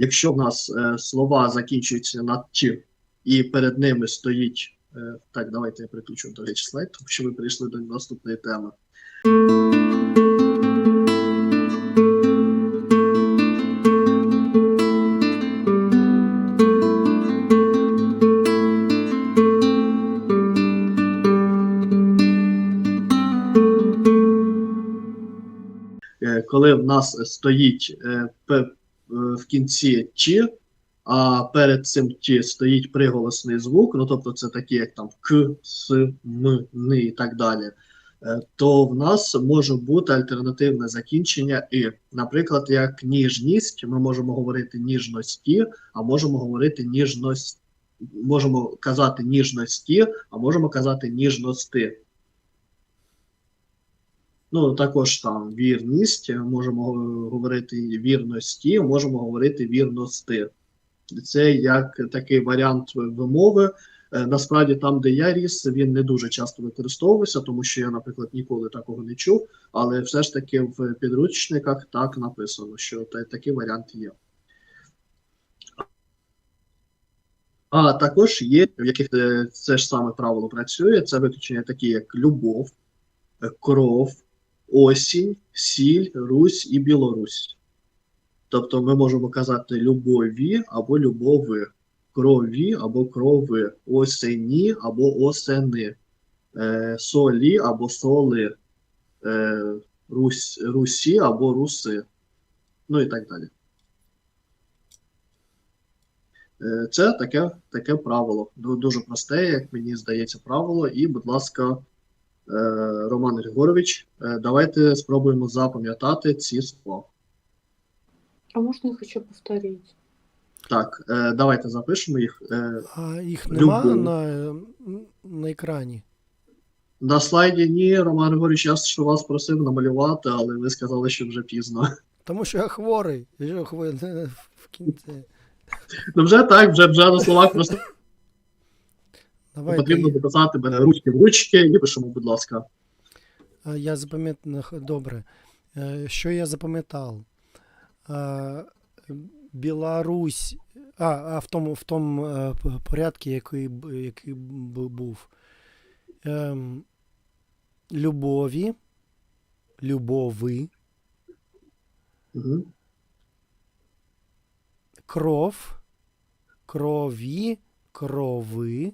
якщо в нас е, слова закінчуються на «ч», і перед ними стоїть. е, так, давайте я приключу до речі слайд, тому що ми перейшли до наступної теми. Е, коли в нас стоїть е, в кінці «ч», а перед цим «ч» стоїть приголосний звук, ну тобто це такі, як там к, с, м, ни і так далі, е, то в нас може бути альтернативне закінчення і. Наприклад, як ніжність, ми можемо говорити ніжності, а можемо говорити ніжність, можемо казати ніжності, а можемо казати ніжності. Ну, також там вірність, можемо говорити вірності, можемо говорити вірності. Це як такий варіант вимови. Е, Насправді, там, де я ріс, він не дуже часто використовувався, тому що я, наприклад, ніколи такого не чув. Але все ж таки в підручниках так написано, що та- такий варіант є. А також є, в яких е, це ж саме правило працює, це виключення такі, як любов, е, кров, осінь, сіль, Русь і Білорусь. Тобто ми можемо казати любові або любови, крові або крови, осені або осени, е, солі або соли, е, Русь, Русі або руси, ну і так далі. Е, Це таке, таке правило. Дуже просте, як мені здається, правило. І, будь ласка, Роман Григорович, е, давайте спробуємо запам'ятати ці слова. А можно их еще повторить? Так, е, давайте запишемо їх. Е, А їх нема на, е, на екрані. На слайді ні, Роман Григорович, я ж вас просив намалювати, але ви сказали, що вже пізно. Тому що я хворий. Я хворий в кінці. Ну вже так, вже вже на словах просто Давайте потрібно записати мене ручки в ручки і пишемо, будь ласка. Я запам'ятав добре. Е, Що я запам'ятав? А, Білорусь. А, а в тому, в тому е, порядку, який, який був. Ем, любові, любови, Угу. кров, крові, крови.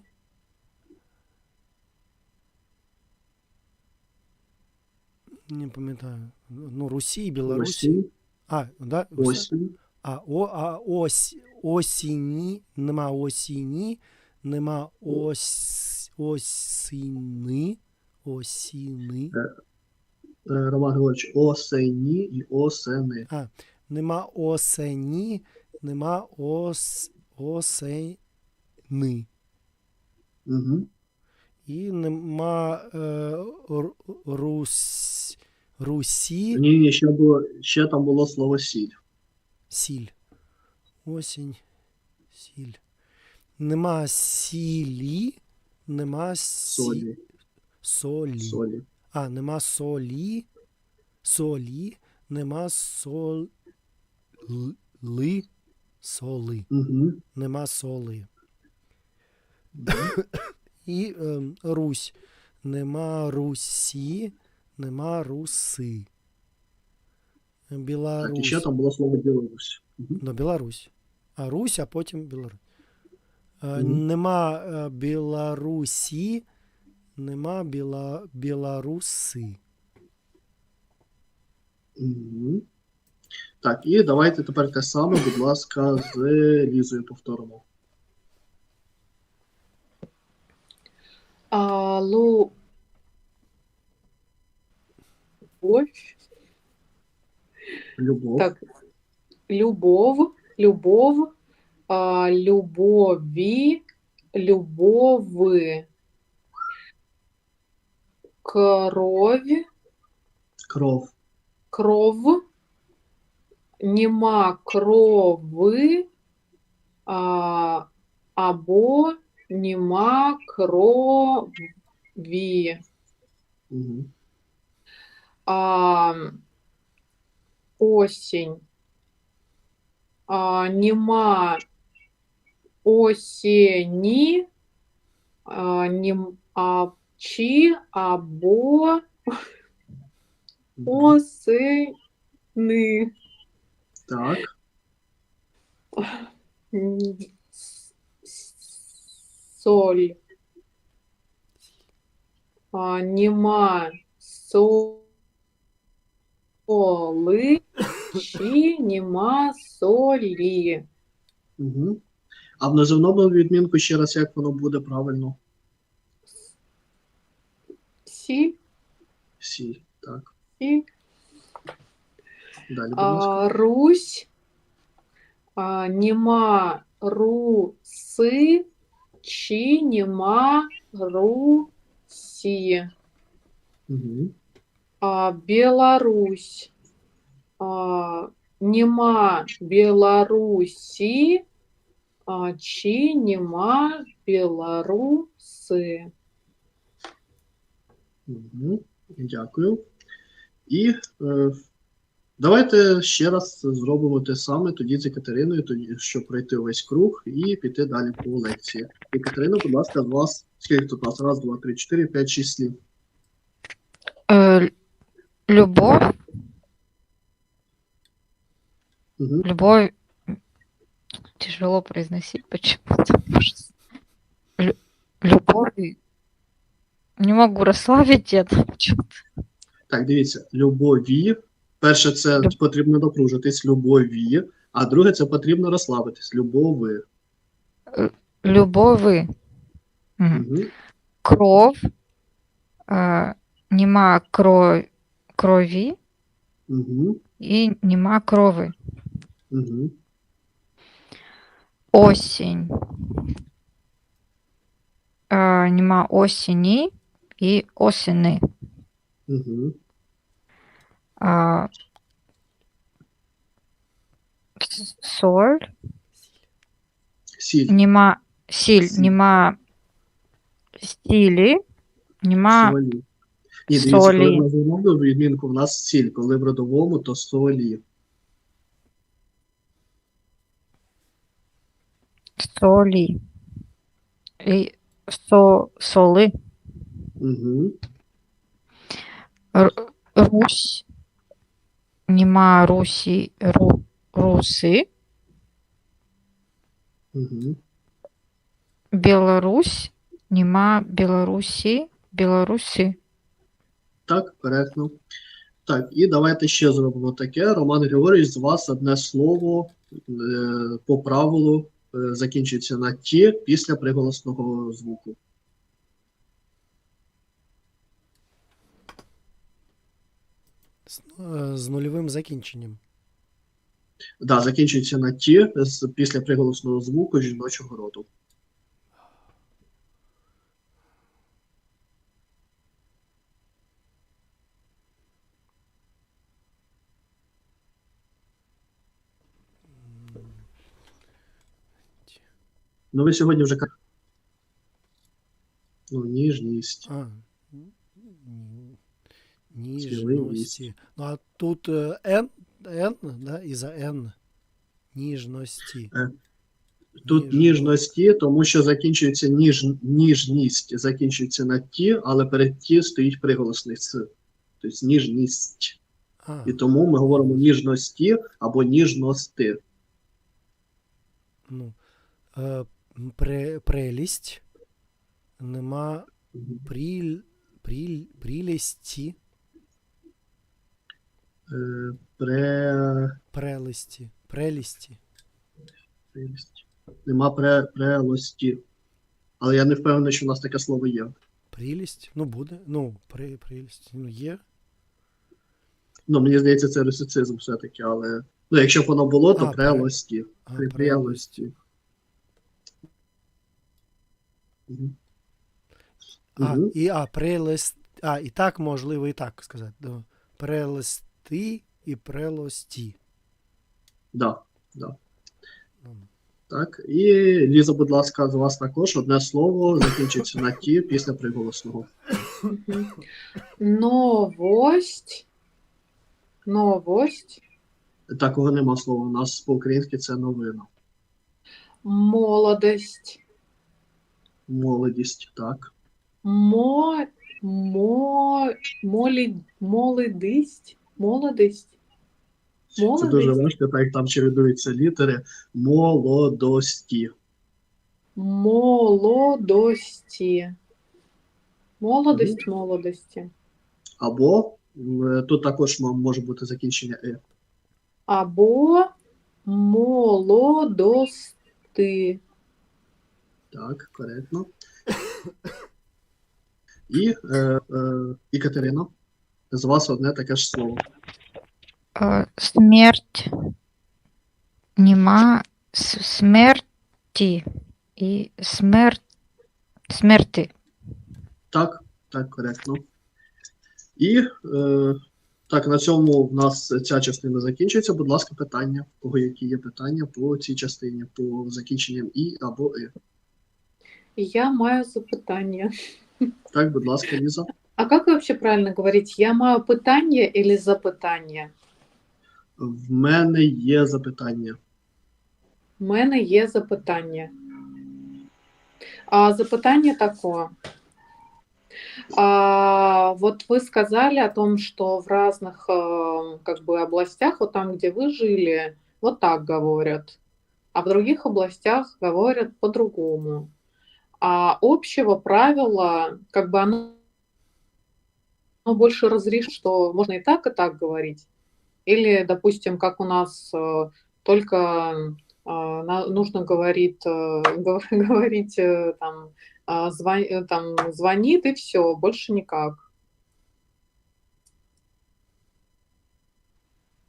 Не пам'ятаю. Ну, Русі Білорусі. Осінь, А, да? осінь, А, о, а ось, осіні, нема осіні, нема ось, осіни, осіни, е, Роман Григорович, осені і осени. нема осені, нема ос, осени. Угу. І нема е, р- рус, русі, Ні, ні, ще було, ще там було слово сіль. сіль. Осінь, сіль. Нема сілі, нема сі... Солі. солі. Солі. А, нема солі. Солі. Нема соли. Соли. Угу. Нема соли. І ем, Русь. Нема Русі. Нема Руси. Так, Білорусь. ще там було слово Білорусь. Ну, Білорусь. А Русь, а потім Білорусь. Е, Мгм. Нема е, Білорусі. Нема Біла... Білоруси. Угу. Так, і давайте тепер те саме, будь ласка, з Лізою повторимо. А, лу... Любовь. Любов. Так, любов, любов, а, любови, кровь, Кров. кров, нема крови, а, або нема крові. Угу. А, осінь. а, нема осені, а, нім, а, чи або Мгм. осени. Так. Соль. А, нема соли, чи нема солі. Угу. А в називному відмінку ще раз, як воно буде правильно? Сі, Сіль. Так. сі. Далі. А, Русь. А, нема руси, чи нема русі. Угу. А, Беларусь. А, нема Беларусі, а, чи нема Білоруси. Угу. Дякую. І е, давайте ще раз зробимо те саме тоді з Екатериною, тоді, щоб пройти весь круг і піти далі по лекції. Екатерина, будь ласка, з вас скільки тут нас? Раз, два, три, чотири, п'ять, шість слів. Э, любовь, Угу. любовь тяжело произносить почему-то. Лю- любовь. Не могу расслабить это. Так, дивіться, любові. Перше, це потрібно напружитись, любові, а друге, це потрібно розслабитись, любови. Любови. Угу. Кров. Э, нема кро... крові Угу. і нема крови. Угу. Осінь. Э, нема осені і осени. Угу. А, соль. Сіль. Нема сіль, Сіль. нема стілі, нема Солі. Ні, дивіться, коли в називному відмінку в нас сіль, коли в родовому, то солі. солі. І со, соли. Угу. Р- Русь. Нема Русі, ру, руси. Угу. Білорусь. Нема Білорусі, Білорусі. Так, коректно. Так, і давайте ще зробимо таке. Роман Григорович, з вас одне слово е, по правилу е, закінчується на ті після приголосного звуку. З, е, з нульовим закінченням. Да, закінчується на ті з, після приголосного звуку жіночого роду. Ну, ви сьогодні вже ка- Ну, ніжність. А, ні- Сміливість. ніжності. Ну, а тут е, Н, Н, да, і за Н. Ніжності. Тут ніжності, тому що закінчується ніж, ніжність, закінчується на ті, але перед ті стоїть приголосний с. Тобто ніжність. А, І тому ми говоримо ніжності або ніжности. ну, е, пре, прелість. Нема пріль, пріль, прілісті, Е, Пре... прелисті, прелісті. прелість. Нема пре... прелості. Але я не впевнений, що в нас таке слово є. Прілість? Ну, буде. Ну, при, прелість. Ну, є. Ну, мені здається, це русицизм все-таки, але. Ну, якщо б воно було, то А, прелості. А, При прелості. А, Мгм. і, а, прелест, а, і так можливо і так сказати. Да. Прелести і прелості. Да, да. Ну, Так, і Ліза, будь ласка, з вас також одне слово закінчиться на ті після приголосного. Новость. Новость. Такого нема слова. У нас по-українськи це новина. Молодость. Молодість, так. Мо, мо, молі, молодість. Молодість. Це дуже важко, так там чередуються літери молодості. Молодості. Молодость молодості. Або тут також може бути закінчення е. Або молодости. Так, коректно. І е, е, і Катерина, з вас одне таке ж слово. Е, Смерть. Нема смерті і смерть. Смерти. Так, так, коректно. І е, так, на цьому в нас ця частина закінчується. Будь ласка, питання. У кого які є питання по цій частині, по закінченням і або і. Я маю запитання. Так, будь ласка, Ліза. А как вообще правильно говорить? Я маю питання или запитання? В мене є запитання. У мене є запитання. А запитание такое. А, вот вы сказали о том, что в разных э, как бы областях, вот там, где вы жили, вот так говорят, а в других областях говорят по-другому. А общего правила, как бы оно, оно больше разрешит, что можно и так, и так говорить. Или, допустим, как у нас э, только а, на- нужно говорит, э, гов- говорить э, там, а, звон- э, там звонит и все, больше никак.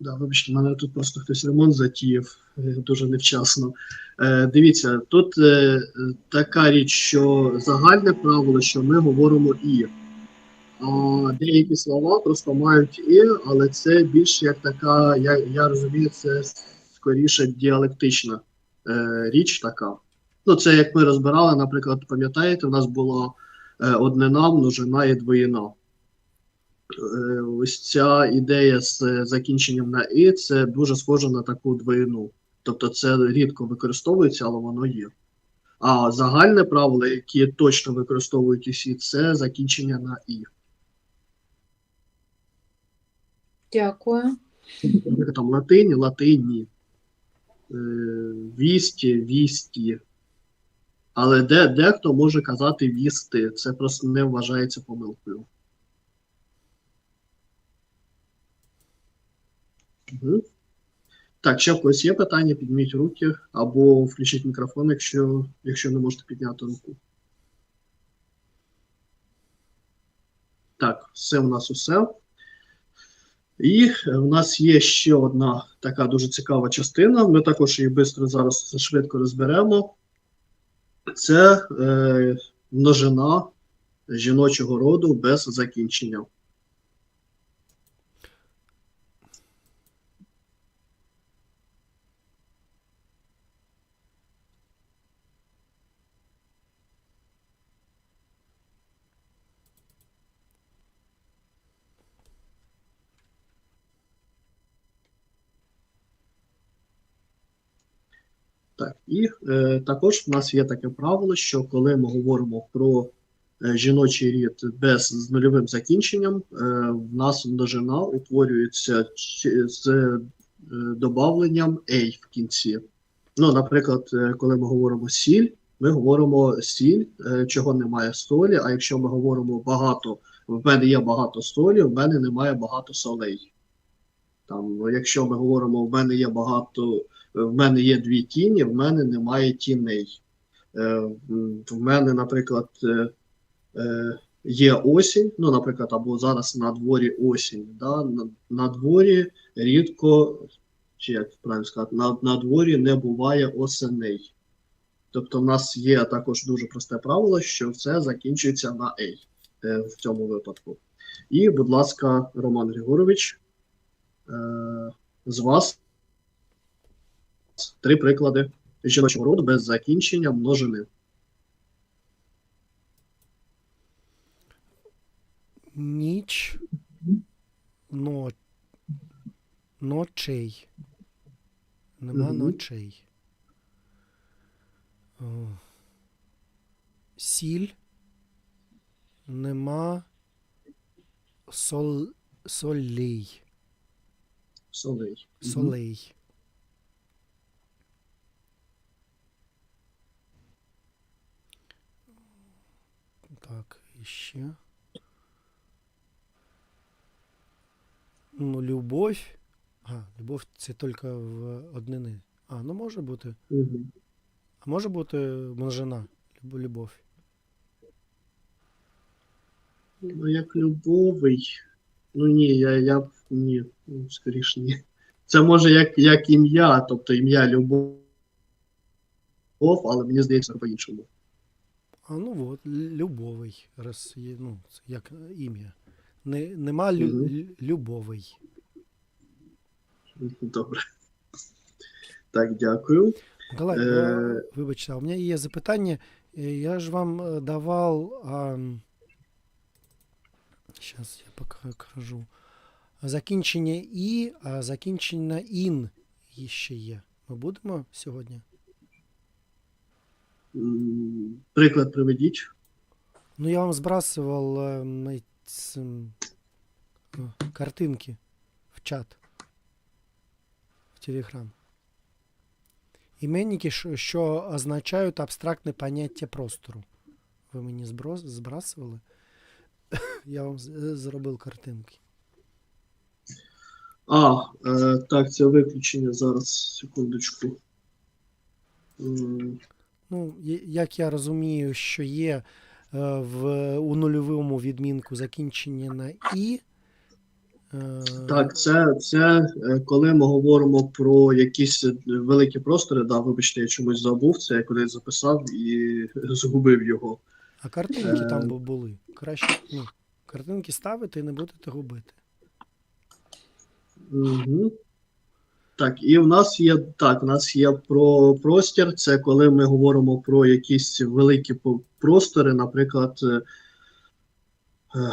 Да, вибачте, мене тут просто хтось ремонт затіяв е, дуже невчасно. Е, дивіться, тут е, е, така річ, що загальне правило, що ми говоримо і. Деякі слова просто мають і, але це більш як така, я, я розумію, це скоріше діалектична е, річ така. Ну, це як ми розбирали, наприклад, пам'ятаєте, у нас була е, однина, множина і двоїна. Е, ось ця ідея з е, закінченням на і це дуже схоже на таку двоїну. Тобто це рідко використовується, але воно є. А загальне правило, яке точно використовують усі, це закінчення на і. Дякую. Там латині, латині, е, вісті, вісті. Але де, дехто може казати вісти. Це просто не вважається помилкою. Угу. Так, ще в когось є питання, підніміть руки або включіть мікрофон, якщо, якщо не можете підняти руку. Так, все у нас усе. І в нас є ще одна така дуже цікава частина. Ми також її швидко зараз швидко розберемо. Це е, множина жіночого роду без закінчення. Так, і е, також в нас є таке правило, що коли ми говоримо про е, жіночий рід без з нульовим закінченням, е, в нас множина утворюється з е, добавленням «ей» в кінці. Ну, наприклад, е, коли ми говоримо сіль, ми говоримо сіль, е, чого немає солі. А якщо ми говоримо багато, в мене є багато солі, в мене немає багато солей. Там, якщо ми говоримо, в мене є багато в мене є дві тіні, в мене немає тіней. Е, В мене, наприклад, е, е, є осінь, ну, наприклад, або зараз на дворі осінь. Да? На, на дворі рідко, чи як правильно сказати, на, на дворі не буває осеней. Тобто, в нас є також дуже просте правило, що все закінчується на «ей» в цьому випадку. І, будь ласка, Роман Григорович, з вас три приклади жіночого роду без закінчення множини. Ніч. Но... Ночей. Нема Мгм. ночей. О. Сіль. Нема сол... солей. Солей. Мгм. Солей. Так, іще. Ну, любов. А, любов це тільки в однини. А, ну може бути. А може бути множина. Люб- Любов. Ну, як любовий. Ну ні, я, я б ні, ну, скоріш ні. Це може як, як ім'я, тобто ім'я любов, але мені здається по-іншому. А ну от, любовий. Раз є, ну, як е, ім'я. Не, нема лю, лю- любовий. Добре. Так, дякую. Миколай, Е, вибачте, у мене є запитання. Е, Я ж вам е, давав. А... Зараз я покажу. Закінчення і, а закінчення ін ще є. Ми будемо сьогодні? Приклад приведіть. Ну, я вам збрасував е, м, ц- е, картинки в чат. В Телеграм. Іменники, що, означають абстрактне поняття простору. Ви мені зброс, збрасували? Я вам з- зробив картинки. А, е, так, це виключення зараз, секундочку. М, Ну, як я розумію, що є е, в, у нульовому відмінку закінчення на і. Е, Так, це, це е, коли ми говоримо про якісь великі простори, да, вибачте, я чомусь забув, це я кудись записав і згубив його. А картинки Е. там були. Краще, ну, картинки ставити і не будете губити. Угу. Так, і в нас є так, у нас є про простір. Це коли ми говоримо про якісь великі простори, наприклад. е, е,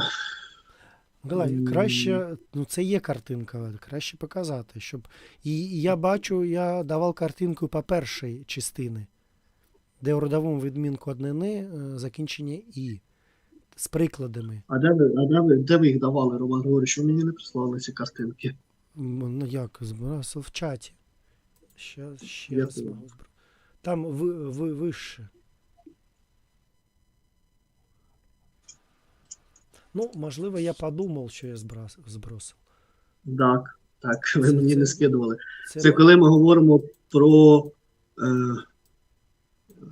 Миколай, краще, ну це є картинка, краще показати, щоб. І і я бачу, я давав картинку по першій частини, де у родовому відмінку однини е, закінчення і. З прикладами. А де ви, а де ви, де ви їх давали, Роман Григорович? Ви мені не прислали ці картинки. Ну як, збирався в чаті. Ще, ще Я раз можу збра- Там ви, ви, вище. Ну, можливо, я подумав, що я збрас- збросив. Так, так, ви Це- мені це- не скидували. Це, Це коли ми говоримо про. Е, е,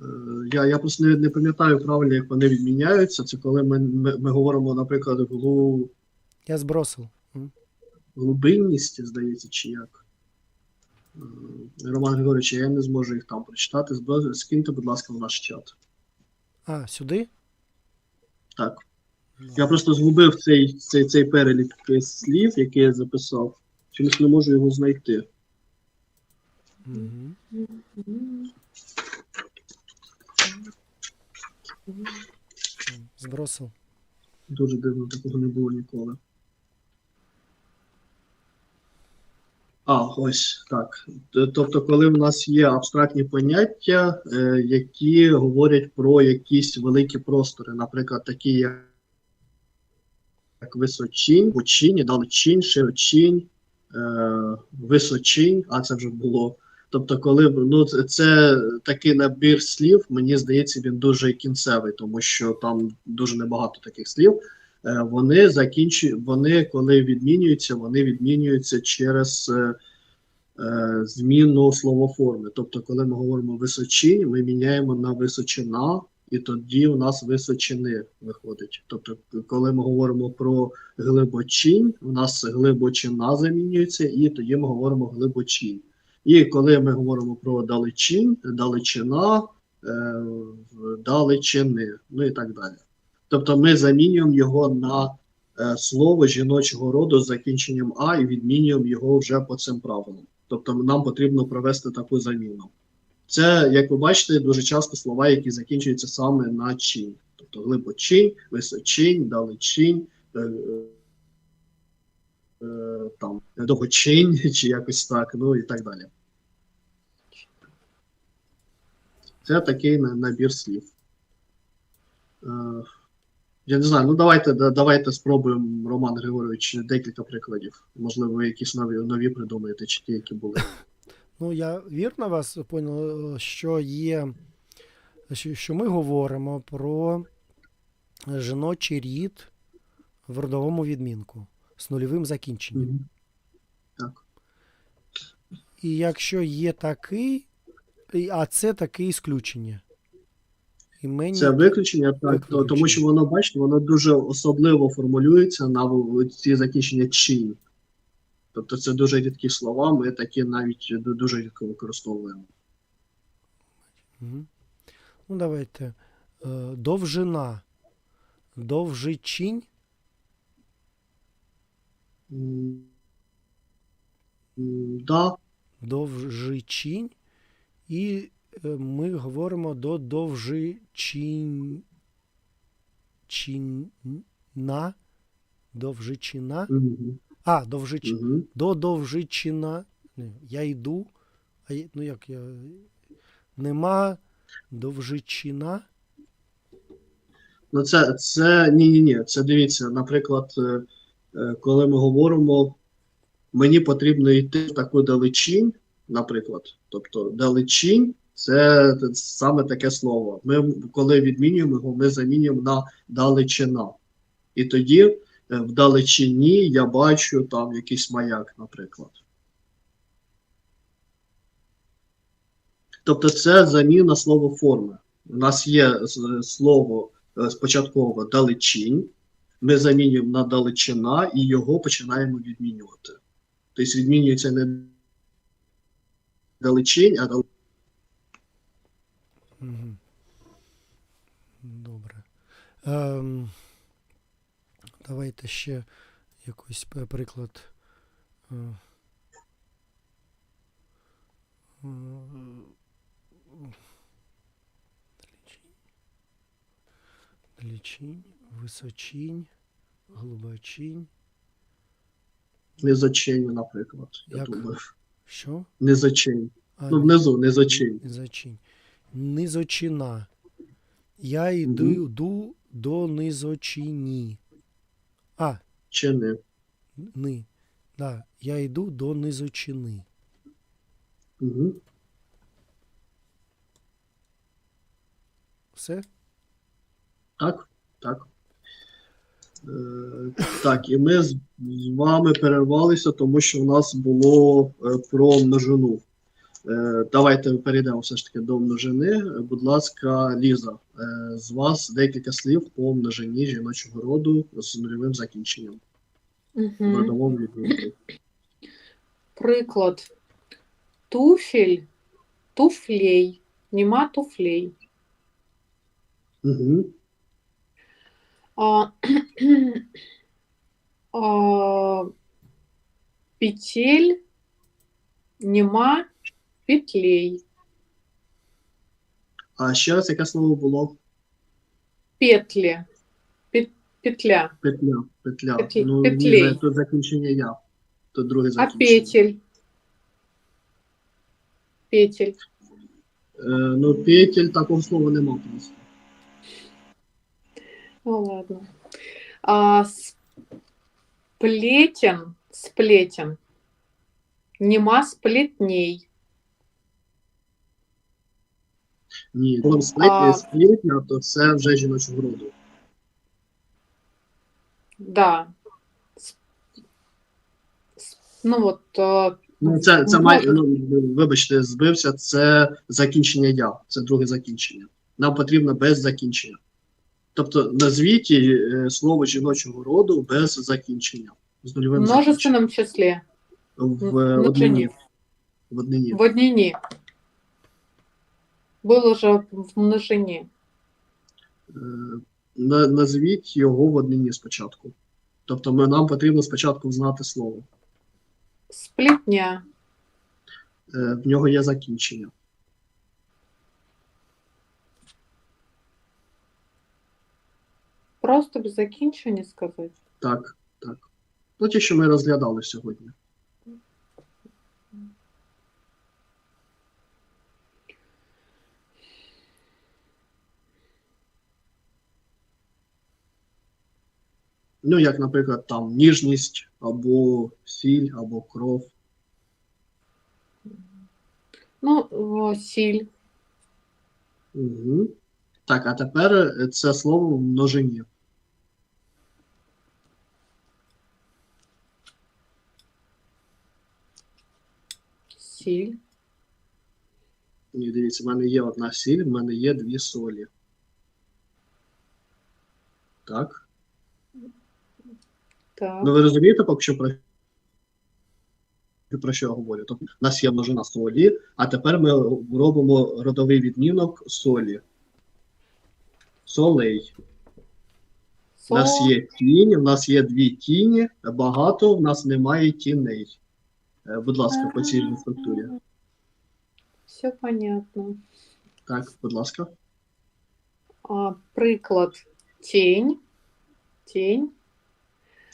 я, я просто не, не пам'ятаю правильно, як вони відміняються. Це коли ми, ми, ми говоримо, наприклад, глу, Я збросив. Глибинність, здається, чи як. Е, Роман Григорович, я не зможу їх там прочитати. Скиньте, будь ласка, в наш чат. А, сюди? Так. Ну, Я просто згубив цей, цей, цей перелік слів, який я записав. Чомусь не можу його знайти. мгм. Збросив. Дуже дивно, такого не було ніколи. А, ось так. Тобто, коли в нас є абстрактні поняття, е, які говорять про якісь великі простори, наприклад, такі як як височинь, учінь, далечінь, широчинь, е, височинь, а це вже було. Тобто, коли ну, це такий набір слів, мені здається, він дуже кінцевий, тому що там дуже небагато таких слів. Е, вони закінчують, вони, коли відмінюються, вони відмінюються через е, е, зміну словоформи. Тобто, коли ми говоримо височинь, ми міняємо на височина, і тоді у нас височини виходить. Тобто, коли ми говоримо про глибочинь, у нас глибочина замінюється, і тоді ми говоримо глибочинь. І коли ми говоримо про далечінь, далечина, е, далечини, ну і так далі. Тобто ми замінюємо його на е, слово жіночого роду з закінченням А і відмінюємо його вже по цим правилам. Тобто нам потрібно провести таку заміну. Це, як ви бачите, дуже часто слова, які закінчуються саме на чинь. Тобто глибочинь, височинь, далечінь, е, е, там, довгочинь, чи якось так, ну і так далі. Це такий набір слів. Е, Я не знаю, ну давайте, да- давайте спробуємо, Роман Григорович, декілька прикладів. Можливо, ви якісь нові, нові придумаєте, чи ті, які були. Ну, я вірно вас понял, що є, що, ми говоримо про жіночий рід в родовому відмінку з нульовим закінченням. Мгм. Так. І якщо є такий, а це таке ісключення. І мені Це виключення, так, то- тому що воно, бачите, воно дуже особливо формулюється на ці закінчення чин. Тобто це дуже рідкі слова, ми такі навіть дуже рідко використовуємо. Ну, давайте. Е, Довжина. Довжичінь. Да, Довжичінь. І ми говоримо до довжичінь. Чінна. Довжичина. А, довжич... мгм. До довжичина. Я йду. А я- ну як я. Нема довжичина. Ну, це, це ні, ні, ні. Це дивіться, наприклад, е, е, коли ми говоримо, мені потрібно йти в таку далечінь, наприклад. Тобто далечінь це саме таке слово. Ми, коли відмінюємо його, ми замінюємо на далечина. І тоді е, в далечині я бачу там якийсь маяк, наприклад. Тобто це заміна словоформи. У нас є слово е, спочатково далечінь, ми замінюємо на далечина і його починаємо відмінювати. Тобто відмінюється не далечінь, а дал... Мгм. Добре. Ем, давайте ще якийсь приклад. Е, е, Далечінь. Далечінь, височінь, глибочінь. низочень, наприклад. Я Як? думаю. Що? Низочень. А, Ну, внизу, низочень. Низочинь. Низочина. Я йду, Мгм. Йду до низочині. А, Чи не. ни. Да, я йду до низочини. Угу. Все? Так, так. Е, так, і ми з, з вами перервалися, тому що в нас було е, про множину. Е, давайте перейдемо все ж таки до множини. Будь ласка, Ліза, е, з вас декілька слів по множині жіночого роду з нульовим закінченням відмінку. Приклад. Туфель, туфлей. Нема туфлей. Угу. А, а, петель, нема петлей. А ще раз яке слово було? Петли, пет- петля. Петля. Петля. Петлі- Ну, петлей. Ліза, тут закінчення я. Тут друге А закінчення. петель? Петель. Е, ну, петель такого слова нема просто. Ну ладно. А, сплетен, сплетен. Нема сплетней. Ні, там сплетня, А- сплетня, то це вже жіночого роду. Да. Ну вот, э, Ну, це, це Ну, має, може. ну, вибачте, збився, це закінчення я, це друге закінчення. Нам потрібно без закінчення. Тобто назвіть е, слово жіночого роду без закінчення. З в нульовим закінченням. множественном числе, В в е, множині. однині. В однині. в однине. Было же в множине. Е, на- Назвіть його в однині спочатку. Тобто ми, нам потрібно спочатку знати слово. Сплетня. Е, В нього є закінчення. Просто без закінчення сказати. Так, так. Ну, ті, що ми розглядали сьогодні. Ну, як, наприклад, там ніжність, або сіль, або кров. Ну, о, сіль. Угу. Так, а тепер це слово в множині. Сіль. Ні, дивіться, в мене є одна сіль, в мене є дві солі. Так. Так. Ну, ви розумієте, поки що про, про що я говорю? Тобто, у нас є множина солі, а тепер ми робимо родовий відмінок солі. Солей. У нас є тінь, у нас є дві тіні, багато, у нас немає тіней. Е, Будь ласка, по цій структурі. Все понятно. Так, будь ласка. А, приклад тінь. Тінь.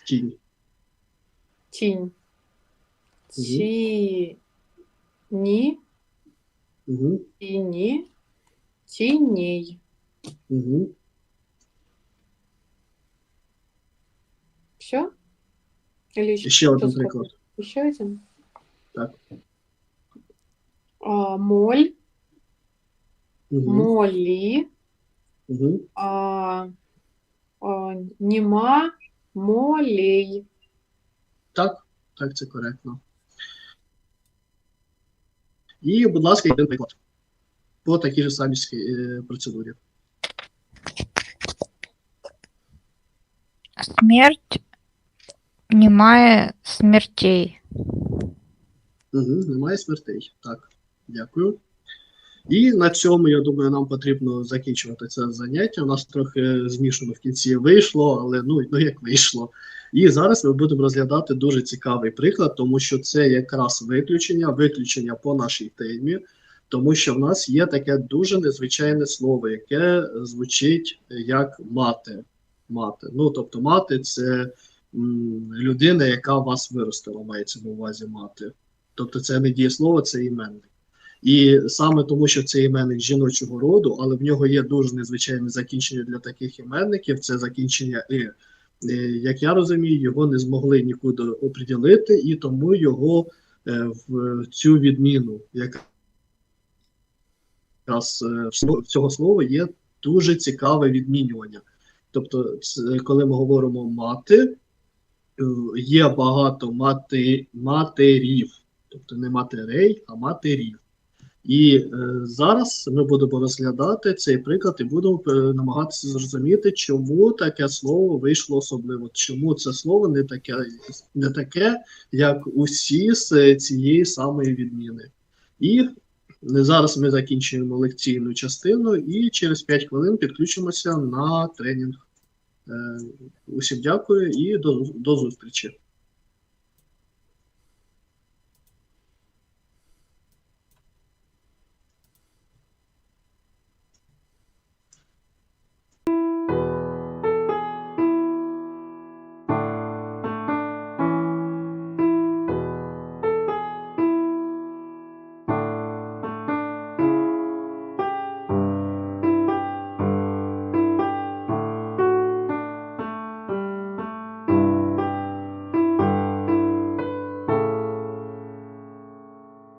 Тінь. Тінь. Тіні. Угу. Тіні. Тіней. Угу. Все? Или еще, Ще один сколько? приклад. Еще один? Так. А, моль. Угу. Молі. Угу. А, а, нема Молей. Так, так, це коректно. І, будь ласка, один приклад. По такій же самій е, процедурі. Смерть немає смертей. Угу, немає смертей. Так, дякую. І на цьому, я думаю, нам потрібно закінчувати це заняття. У нас трохи змішано в кінці вийшло, але ну, ну як вийшло. І зараз ми будемо розглядати дуже цікавий приклад, тому що це якраз виключення, виключення по нашій темі, тому що в нас є таке дуже незвичайне слово, яке звучить як мати. Мати. Ну, тобто, мати це м, людина, яка вас виростила, мається на увазі мати. Тобто це не дієслово, це іменник. І саме тому, що це іменник жіночого роду, але в нього є дуже незвичайне закінчення для таких іменників, це закінчення. Е, Як я розумію, його не змогли нікуди оприділити, і тому його е, в цю відміну, якраз е, в цього слова є дуже цікаве відмінювання. Тобто, це, коли ми говоримо мати, е, є багато мати, матерів, тобто не матерей, а матерів. І е, зараз ми будемо розглядати цей приклад і будемо е, намагатися зрозуміти, чому таке слово вийшло особливо, чому це слово не таке, не таке, як усі з цієї самої відміни. І е, зараз ми закінчуємо лекційну частину і через 5 хвилин підключимося на тренінг. Е, Усім дякую і до, до зустрічі.